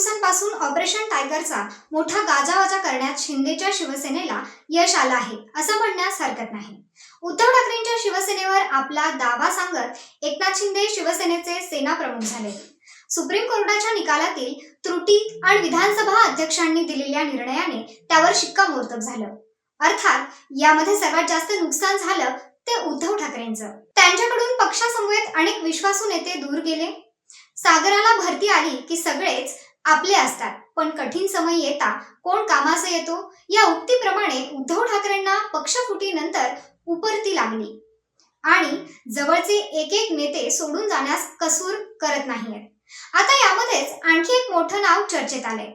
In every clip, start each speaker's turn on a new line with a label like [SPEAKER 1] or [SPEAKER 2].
[SPEAKER 1] दिवसांपासून ऑपरेशन टायगरचा मोठा गाजावाजा करण्यात शिंदेच्या शिवसेनेला यश आलं आहे असं म्हणण्यास हरकत नाही. उद्धव ठाकरेंच्या शिवसेनेवर आपला दावा सांगत एकनाथ शिंदे शिवसेनेचे सेना प्रमुख झाले. सुप्रीम कोर्टाच्या निकालातील त्रुटी आणि विधानसभा अध्यक्षांनी दिलेल्या निर्णयाने त्यावर शिक्कामोर्तब झालं. अर्थात यामध्ये सर्वात जास्त नुकसान झालं ते उद्धव ठाकरेंचं. त्यांच्याकडून पक्षासमवेत अनेक विश्वासू नेते दूर गेले. सागराला भरती आली की सगळेच आपले असतात. पण कठीण समय येता कोण कामाचा येतो? या उक्तीप्रमाणे उद्धव ठाकरेंना पक्षफुटीनंतर उपरती लागली. आणि जवळचे एक एक नेते सोडून जाण्यास कसूर करत नाहीयेत. आता यामध्येच आणखी एक मोठं नाव चर्चेत आलंय.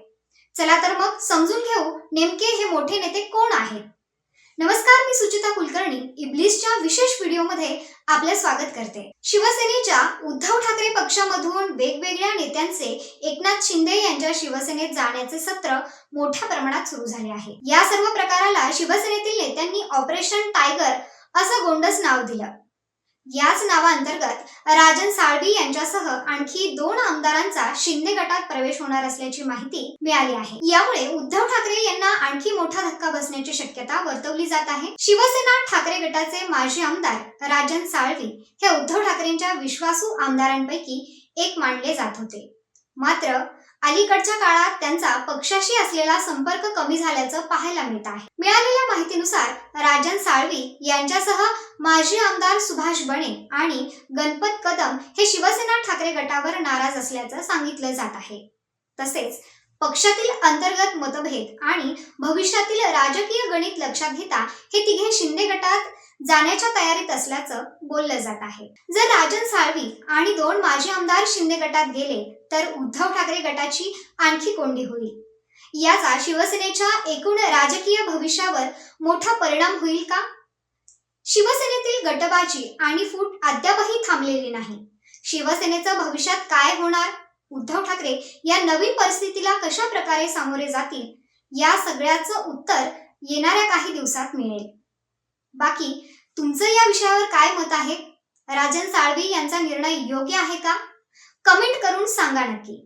[SPEAKER 1] चला तर मग समजून घेऊ नेमके हे मोठे नेते कोण आहेत. नमस्कार मी सुचिता कुलकर्णी. इब्लिसच्या विशेष व्हिडिओमध्ये आपले स्वागत करते. शिवसेनेच्या उद्धव ठाकरे पक्षामधून वेगवेगळ्या नेत्यांचे एकनाथ शिंदे यांच्या शिवसेनेत जाण्याचे सत्र मोठ्या प्रमाणात सुरू झाले आहे. या सर्व प्रकाराला शिवसेनेतील नेत्यांनी ऑपरेशन टायगर असं गोंडस नाव दिलं. याच नावाअंतर्गत राजन साळवी यांच्यासह आणखी दोन आमदारांचा शिंदे गटात प्रवेश होणार असल्याची माहिती मिळाली आहे. यामुळे उद्धव ठाकरे यांना आणखी मोठा धक्का बसण्याची शक्यता वर्तवली जात आहे. शिवसेना ठाकरे गटाचे माजी आमदार राजन साळवी हे उद्धव ठाकरेंच्या विश्वासू आमदारांपैकी एक मानले जात होते. मात्र अलीकडच्या काळात त्यांचा पक्षाशी असलेला संपर्क कमी झाल्याचं पाहायला मिळत आहे. मिळालेल्या माहितीनुसार राजन साळवी यांच्यासह माजी आमदार सुभाष बणे आणि गणपत कदम हे शिवसेना ठाकरे गटावर नाराज असल्याचं सांगितलं जात आहे. तसेच पक्षातील अंतर्गत मतभेद आणि भविष्यातील राजकीय गणित लक्षात घेता हे तिघे शिंदे गटात जाण्याच्या तयारीत असल्याचं बोललं जात आहे. जर राजन साळवी आणि दोन माजी आमदार शिंदे गटात गेले तर उद्धव ठाकरे गटाची आणखी कोंडी होईल. याचा शिवसेनेच्या एकूण राजकीय भविष्यावर मोठा परिणाम होईल का? शिवसेनेतील गटबाजी आणि फूट अद्यापही थांबलेली नाही. शिवसेनेचं भविष्यात काय होणार? उद्धव ठाकरे या नवीन परिस्थितीला कशा प्रकारे सामोरे जातील? या सगळ्याचं उत्तर येणाऱ्या काही दिवसात मिळेल. बाकी तुमचं या विषयावर काय मत आहे? राजन साळवी यांचा निर्णय योग्य आहे का? कमेंट करून सांगा नक्की.